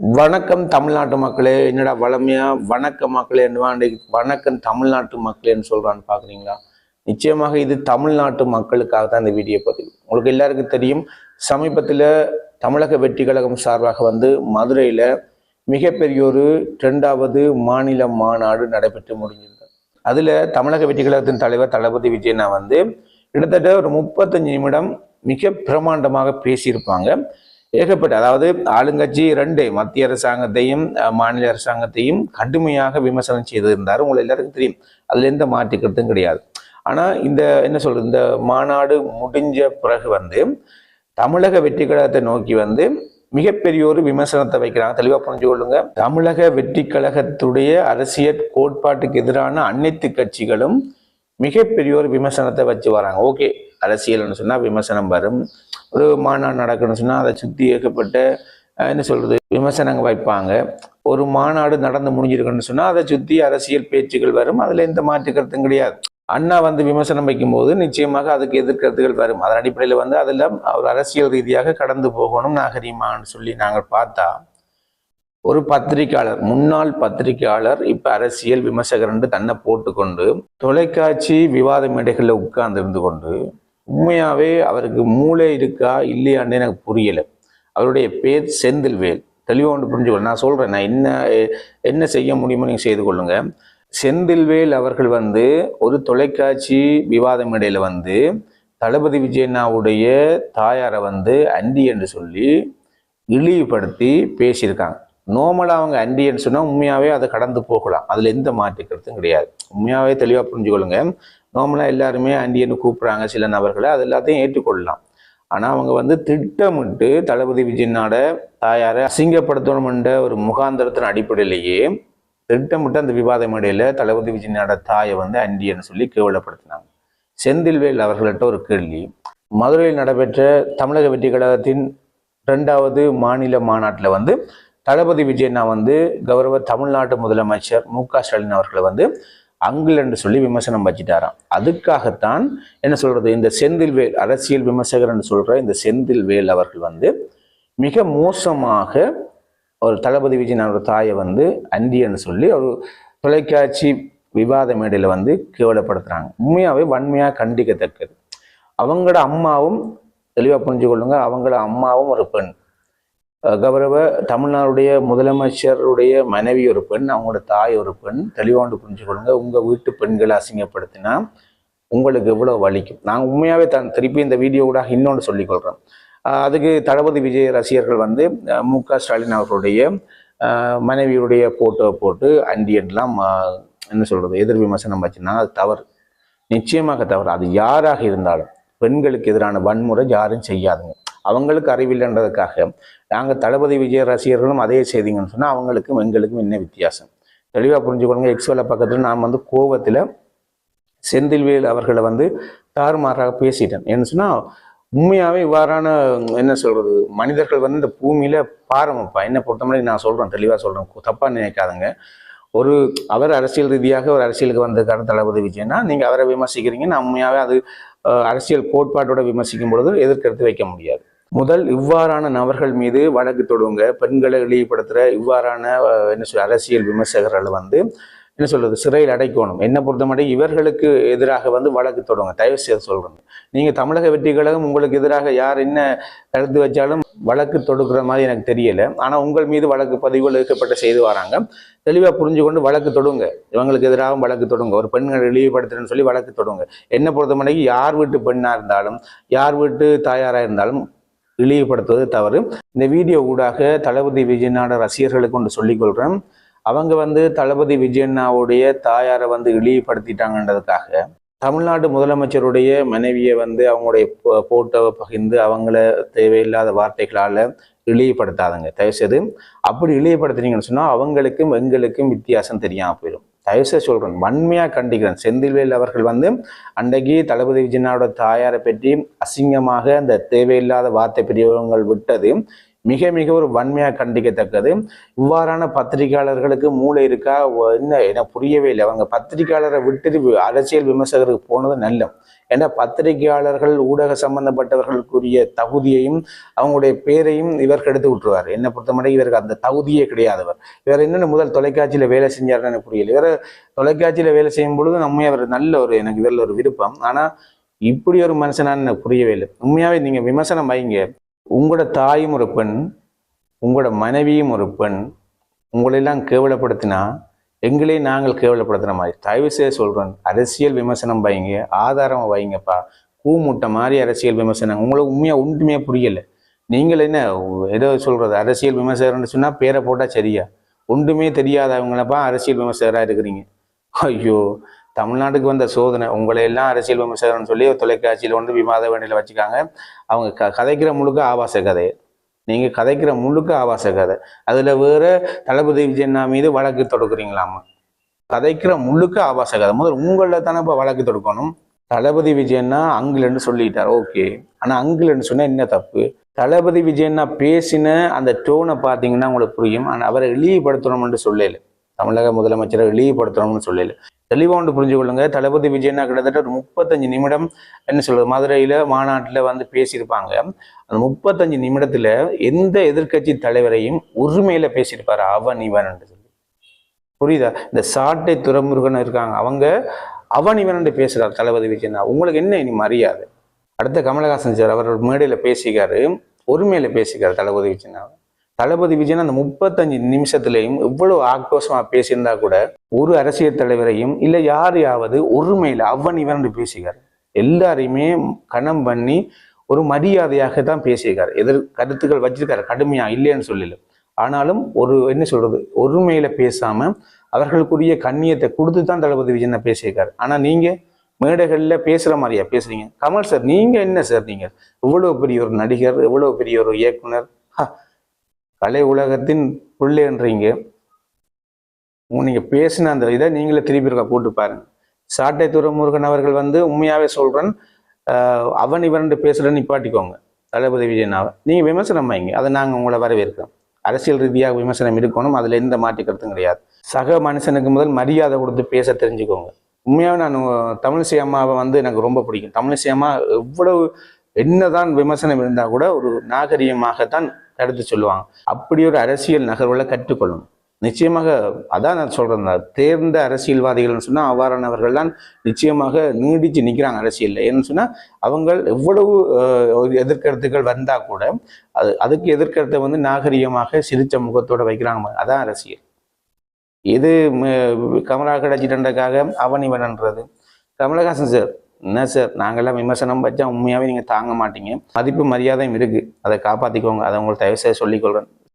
வணக்கம் தமிழ்நாட்டு மக்களே என்னடா வளமையா? வணக்கம் மக்களே என்று வணக்கம் தமிழ்நாட்டு மக்களேன்னு சொல்றான்னு பாக்குறீங்களா நிச்சயமாக இது தமிழ்நாட்டு மக்களுக்காக தான் இந்த வீடியோ பதிவு. உங்களுக்கு எல்லாருக்கும் தெரியும் சமீபத்தில் தமிழக வெற்றி கழகம் சார்பாக வந்து மதுரையில மிகப்பெரிய ஒரு இரண்டாவது மாநில மாநாடு நடைபெற்று முடிஞ்சிருந்தது. அதுல தமிழக வெற்றி கழகத்தின் தலைவர் தளபதி விஜயனா வந்து கிட்டத்தட்ட ஒரு முப்பத்தஞ்சு நிமிடம் மிக பிரமாண்டமாக பேசியிருப்பாங்க. ஏகப்பட்ட அதாவது ஆளுங்கட்சி ரெண்டு மத்திய அரசாங்கத்தையும் மாநில அரசாங்கத்தையும் கடுமையாக விமர்சனம் செய்திருந்தார். உங்களை எல்லாருக்கும் தெரியும். அதுல எந்த மாற்றிக்கிறதும் கிடையாது. ஆனா இந்த என்ன சொல்றது இந்த மாநாடு முடிஞ்ச பிறகு வந்து தமிழக வெற்றி கழகத்தை நோக்கி வந்து மிகப்பெரிய ஒரு விமர்சனத்தை வைக்கிறாங்க. தெளிவாக புரிஞ்சு கொள்ளுங்க. தமிழக வெற்றி கழகத்துடைய அரசியல் கோட்பாட்டுக்கு எதிரான அனைத்து கட்சிகளும் மிகப்பெரிய ஒரு விமர்சனத்தை வச்சு வராங்க. ஓகே அரசியல்னு சொன்னா விமர்சனம் வரும். ஒரு மாநாடு நடக்கணும்னு சொன்னால் அதை சுற்றி ஏகப்பட்ட என்ன சொல்கிறது விமர்சனங்கள் வைப்பாங்க. ஒரு மாநாடு நடந்து முடிஞ்சிருக்குன்னு சொன்னால் அதை சுற்றி அரசியல் பேச்சுகள் வரும். அதில் எந்த மாற்று கருத்தும் கிடையாது. அண்ணா வந்து விமர்சனம் வைக்கும்போது நிச்சயமாக அதுக்கு எதிர்கருத்துகள் வரும். அதன் அடிப்படையில் வந்து அதெல்லாம் ஒரு அரசியல் ரீதியாக கடந்து போகணும் நாகரீகமான்னு சொல்லி நாங்கள் பார்த்தா ஒரு பத்திரிக்கையாளர் முன்னாள் பத்திரிக்கையாளர் இப்போ அரசியல் விமர்சகர் என்று தன்னை போட்டுக்கொண்டு தொலைக்காட்சி விவாத மேடைகளில் உட்கார்ந்து இருந்து கொண்டு உண்மையாகவே அவருக்கு மூளை இருக்கா இல்லையான்னு எனக்கு புரியலை. அவருடைய பேர் செந்தில்வேல். தெளிவாக ஒன்று புரிஞ்சுக்கொள்ள நான் சொல்கிறேன் நான் என்ன என்ன செய்ய முடியுமோ நீங்கள் செய்து கொள்ளுங்கள் செந்தில்வேல் அவர்கள் வந்து ஒரு தொலைக்காட்சி விவாத இடையில் வந்து தளபதி விஜயண்ணாவுடைய தாயாரை வந்து அண்டி என்று சொல்லி இழிவுபடுத்தி பேசியிருக்காங்க. நோமலாக அவங்க அண்டின்னு சொன்னால் உண்மையாகவே அதை கடந்து போகலாம். அதில் எந்த மாற்று கருத்தும் கிடையாது. உண்மையாகவே தெளிவாக புரிஞ்சுக்கொள்ளுங்க. நார்மலாக எல்லாருமே அண்டியன்னு கூப்பிட்றாங்க சில நபர்களை. அது எல்லாத்தையும் ஏற்றுக்கொள்ளலாம். ஆனால் அவங்க வந்து திட்டமிட்டு தளபதி விஜயனோட தாயாரை அசிங்கப்படுத்தணும்ன்ற ஒரு முகாந்திரத்தின் அடிப்படையிலேயே திட்டமிட்டு அந்த விவாத மேடையில் தளபதி விஜயனோட தாயை வந்து அண்டியன்னு சொல்லி கேவலப்படுத்தினாங்க. செந்தில்வேல் அவர்கள்ட்ட ஒரு கேள்வி. மதுரையில் நடைபெற்ற தமிழக வெற்றி கழகத்தின் ரெண்டாவது மாநில மாநாட்டில் வந்து தளபதி விஜயண்ணா வந்து கௌரவ தமிழ்நாட்டு முதலமைச்சர் மு க ஸ்டாலின் அவர்களை வந்து அங்கிள் என்று சொல்லி விமர்சனம் வச்சிட்டாராம். அதுக்காகத்தான் என்ன சொல்றது இந்த செந்தில்வேல் அரசியல் விமர்சகர் என்று சொல்ற இந்த செந்தில்வேல் அவர்கள் வந்து மிக மோசமாக ஒரு தளபதி விஜயனோட தாயை வந்து அண்டியன்னு சொல்லி ஒரு தொலைக்காட்சி விவாத மேடையில் வந்து கேவலப்படுத்துறாங்க. உண்மையாகவே வன்மையாக கண்டிக்கத்தக்கது. அவங்களோட அம்மாவும் தெளிவாக புரிஞ்சு கொள்ளுங்க அவங்களோட அம்மாவும் ஒரு பெண். கௌரவ தமிழ்நாடுடைய முதலமைச்சருடைய மனைவி ஒரு பெண் அவங்களோட தாய் ஒரு பெண். தெளிவாண்டு புரிஞ்சு உங்கள் வீட்டு பெண்களை அசிங்கப்படுத்தினா உங்களுக்கு எவ்வளோ வலிக்கும்? நான் உண்மையாகவே தான் திருப்பி இந்த வீடியோ கூட இன்னொன்று சொல்லிக்கொள்கிறேன் அதுக்கு தளபதி விஜய் ரசிகர்கள் வந்து மு க ஸ்டாலின் அவர்களுடைய மனைவியுடைய போட்டோ போட்டு அண்டியன்லாம் அஹ் என்ன சொல்கிறது எதிர் விமர்சனம் வச்சுன்னா அது தவறு. நிச்சயமாக தவறு. அது யாராக இருந்தாலும் பெண்களுக்கு எதிரான வன்முறை யாரும் செய்யாதுங்க. அவங்களுக்கு அறிவில்லைன்றதுக்காக நாங்கள் தளபதி விஜய் ரசிகர்களும் அதே செய்திங்கன்னு சொன்னால் அவங்களுக்கும் எங்களுக்கும் என்ன வித்தியாசம்? தெளிவாக புரிஞ்சுக்கொள்ளுங்க. எக்ஸ்வல பக்கத்தில் நான் வந்து கோவத்தில் செந்தில்வேல் அவர்களை வந்து தாறுமாறாக பேசிட்டேன். என்ன சொன்னால் உண்மையாகவே இவ்வாறான என்ன சொல்கிறது மனிதர்கள் வந்து இந்த பூமியில் பாரமப்பா என்ன பொறுத்தவரை நான் சொல்கிறேன் தெளிவாக சொல்கிறேன் தப்பாக நினைக்காதுங்க. ஒரு அவர் அரசியல் ரீதியாக ஒரு அரசியலுக்கு வந்திருக்காரு தளபதி விஜயனா நீங்கள் அவரை விமர்சிக்கிறீங்க. நான் உண்மையாகவே அது அரசியல் கோட்பாட்டோட விமர்சிக்கும் பொழுது எதிர்கருத்து வைக்க முடியாது. முதல் இவ்வாறான நபர்கள் மீது வழக்கு தொடுங்க. பெண்களை இழிவுபடுத்துகிற இவ்வாறான என்ன சொல் அரசியல் விமர்சகர்கள் வந்து என்ன சொல்றது சிறையில் அடைக்கணும். என்ன பொறுத்தமட்டை இவர்களுக்கு எதிராக வந்து வழக்கு தொடுங்க. தயவு செய்து சொல்றேன் நீங்க தமிழக வெற்றி கழகம் உங்களுக்கு எதிராக யார் என்ன கருத்து வச்சாலும் வழக்கு தொடுக்கிற மாதிரி எனக்கு தெரியல. ஆனா உங்கள் மீது வழக்கு பதிவுகள் எடுக்கப்பட்ட செய்து வராங்க. தெளிவா புரிஞ்சு கொண்டு வழக்கு தொடுங்க. இவங்களுக்கு எதிராகவும் வழக்கு தொடுங்க. ஒரு பெண்களை இழிவுபடுத்துறேன்னு சொல்லி வழக்கு தொடுங்க. என்ன பொறுத்தமட்டைக்கு யார் வீட்டு பெண்ணா இருந்தாலும் யார் வீட்டு தாயாரா இருந்தாலும் இழிவுபடுத்துவது தவறு. இந்த வீடியோ ஊடாக தளபதி விஜயனோட ரசிகர்களுக்கு ஒன்று சொல்லிக்கொள்கிறேன் அவங்க வந்து தளபதி விஜயண்ணாவுடைய தாயாரை வந்து இழிவுபடுத்திட்டாங்கன்றதுக்காக. தமிழ்நாடு முதலமைச்சருடைய மனைவியை வந்து அவங்களுடைய போட்டோவை பகிர்ந்து அவங்கள தேவையில்லாத வார்த்தைகளால் இழிவுபடுத்தாதுங்க. தயவுசெய்து அப்படி இழிவுபடுத்துனீங்கன்னு சொன்னால் அவங்களுக்கும் எங்களுக்கும் வித்தியாசம் தெரியாமல் போயிடும். தயவுசெய்து சொல்கிறேன் வன்மையாக கண்டிக்கிறேன். செந்தில்வேல் அவர்கள் வந்து அன்றைக்கு தளபதி விஜயனாவோட தாயாரை பற்றி அசிங்கமாக அந்த தேவையில்லாத வார்த்தை பிரயோகங்கள் விட்டது. மிக மிக ஒரு வன்மையாக கண்டிக்கத்தக்கது. இவ்வாறான பத்திரிகையாளர்களுக்கு மூளை இருக்கா? என்ன? எனக்கு புரியவே இல்லை. அவங்க பத்திரிகையாளரை விட்டு அரசியல் விமர்சகருக்கு போனது நல்ல. ஏன்னா பத்திரிகையாளர்கள் ஊடக சம்பந்தப்பட்டவர்களுக்குரிய தகுதியையும் அவங்களுடைய பேரையும் இவர் கெடுத்து விட்டுருவார். என்னை பொறுத்தமட்டை இவருக்கு அந்த தகுதியே கிடையாதவர் இவர் என்னென்ன முதல் தொலைக்காட்சியில் வேலை செஞ்சாருன்னு எனக்கு புரியல. இவர் தொலைக்காட்சியில் வேலை செய்யும் பொழுது நம்ம அவர் நல்ல ஒரு எனக்கு இதில் ஒரு விருப்பம். ஆனால் இப்படி ஒரு மனுஷனான்னு எனக்கு புரியவே இல்லை. உண்மையாகவே நீங்கள் விமர்சனம் வைங்க. உங்களோட தாயும் ஒரு பெண் உங்களோட மனைவியும் ஒரு பெண் உங்களெல்லாம் கேவலப்படுத்தினா எங்களே நாங்கள் கேவலப்படுத்துகிற மாதிரி. தயவு செய்து சொல்கிறோம் அரசியல் விமர்சனம் வைங்க ஆதாரம் வைங்கப்பா. கூமுட்டை மாதிரி அரசியல் விமர்சனம். உங்களுக்கு உண்மையாக ஒன்றுமே புரியலை. நீங்கள் என்ன ஏதோ சொல்கிறது அரசியல் விமர்சகர்னு சொன்னால் பேரை போட்டால் சரியா? ஒன்றுமே தெரியாதவங்களப்பா அரசியல் விமர்சகராக இருக்கிறீங்க. ஐயோ தமிழ்நாட்டுக்கு வந்த சோதனை உங்களை எல்லாம் அரசியல் விமர்சகர்னு சொல்லி தொலைக்காட்சியில் வந்து விமாத வேண்டியில் வச்சுக்காங்க. அவங்க க கதைக்கிற முழுக்க ஆபாச கதை. நீங்கள் கதைக்கிற முழுக்க ஆபாச கதை. அதில் வேற தளபதி விஜயண்ணா மீது வழக்கு தொடுக்குறீங்களாமா கதைக்கிற முழுக்க ஆபாச கதை. முதல் உங்களில் தானே இப்போ வழக்கு தொடுக்கணும். தளபதி விஜயன்னா அங்கிலன்னு சொல்லிட்டார். ஓகே. ஆனால் அங்கிலன்னு சொன்னால் என்ன தப்பு? தளபதி விஜயன்னா பேசின அந்த டோனை பார்த்தீங்கன்னா உங்களுக்கு புரியும். ஆனால் அவரை இழிவுபடுத்தணும்னு சொல்லலை. தமிழக முதலமைச்சரை இழிவுபடுத்தணும்னு சொல்லலை. தெளிவாக ஒன்று புரிஞ்சு கொள்ளுங்க தளபதி விஜயனா கிட்டத்தட்ட ஒரு முப்பத்தஞ்சு நிமிடம் என்ன சொல்றது மதுரையில மாநாட்டுல வந்து பேசியிருப்பாங்க. அந்த முப்பத்தஞ்சு நிமிடத்துல எந்த எதிர்க்கட்சி தலைவரையும் உரிமையில பேசியிருப்பாரு அவன் இவன் சொல்லி. புரியுதா? இந்த சாட்டை துறைமுருகன் இருக்காங்க. அவங்க அவன் இவன் பேசுகிறார் தளபதி விஜயனா. உங்களுக்கு என்ன இனி மரியாதை? அடுத்த கமலஹாசன் சார் அவர் மேடையில பேசிக்காரு ஒருமையில பேசிக்காரு தளபதி விஜயனாவை தளபதி விஜயன் அந்த முப்பத்தஞ்சு நிமிஷத்துலையும் எவ்வளவு ஆக்ரோஷமா பேசியிருந்தா கூட ஒரு அரசியல் தலைவரையும் இல்லை யாரையாவது ஒருமையில அவன் இவன் பேசுகிறார். எல்லாரையுமே கணம் பண்ணி ஒரு மரியாதையாக தான் பேசியிருக்காரு எதிர் கருத்துக்கள் வச்சிருக்காரு. கடுமையா இல்லைன்னு சொல்லல. ஆனாலும் ஒரு என்ன சொல்றது? ஒருமையில பேசாம அவர்களுக்குரிய கண்ணியத்தை கொடுத்து தான் தளபதி விஜயனை பேசியிருக்காரு. ஆனா நீங்க மேடைகளில் பேசுகிற மாதிரியா பேசுறீங்க? கமல் சார் நீங்கள் என்ன சார் நீங்கள் இவ்வளோ பெரிய ஒரு நடிகர் இவ்வளோ பெரிய ஒரு இயக்குனர் கலை உலகத்தின் புள்ளைன்றீங்க உங்க நீங்க பேசின அந்த இதை நீங்களே திருப்பி இருக்க போட்டு பாருங்க. சாட்டை துறைமுருகன் அவர்கள் வந்து உண்மையாவே சொல்றேன் அவன் இவரண்டு பேசுகிறேன்னு நிப்பாட்டிக்கோங்க தளபதி விஜயனாவை நீங்க விமர்சனம் வைங்க அதை நாங்கள் உங்களை வரவேற்கிறோம். அரசியல் ரீதியாக விமர்சனம் இருக்கணும் அதுல எந்த மாற்று கருத்தும் கிடையாது. சக மனுஷனுக்கு முதல் மரியாதை கொடுத்து பேச தெரிஞ்சுக்கோங்க. உண்மையாக நான் தமிழிசை அம்மாவை வந்து எனக்கு ரொம்ப பிடிக்கும். தமிழிசை அம்மா எவ்வளவு என்னதான் விமர்சனம் இருந்தால் கூட ஒரு நாகரீகமாகத்தான் கருத்து சொல்லுவாங்க. அப்படி ஒரு அரசியல் நகர்வுகளை கற்றுக்கொள்ளணும் நிச்சயமாக அதான் நான் சொல்றேன் தேர்ந்த அரசியல்வாதிகள்னு சொன்னா அவ்வாறானவர்கள் தான் நிச்சயமாக நீடிச்சு நிக்கிறாங்க அரசியல்ல. ஏன்னு சொன்னா அவங்க எவ்வளவு எதிர்கருத்துக்கள் வந்தா கூட அது அதுக்கு எதிர்கருத்தை வந்து நாகரிகமாக சிரிச்ச முகத்தோட வைக்கிறாங்க. அதான் அரசியல். இது ம- கமலா கிடைச்சிட்டன்றக்காக அவன் இவன்ன்றது கமலஹாசன் சார் என்ன சார்? நாங்கள்லாம் விமர்சனம் வச்சா உண்மையாவே நீங்க தாங்க மாட்டீங்க. மதிப்பு மரியாதையும் இருக்கு. அதை காப்பாத்திக்கோங்க. அதை உங்களுக்கு தயவு செய்ய சொல்லிக்கொள்கிறேன்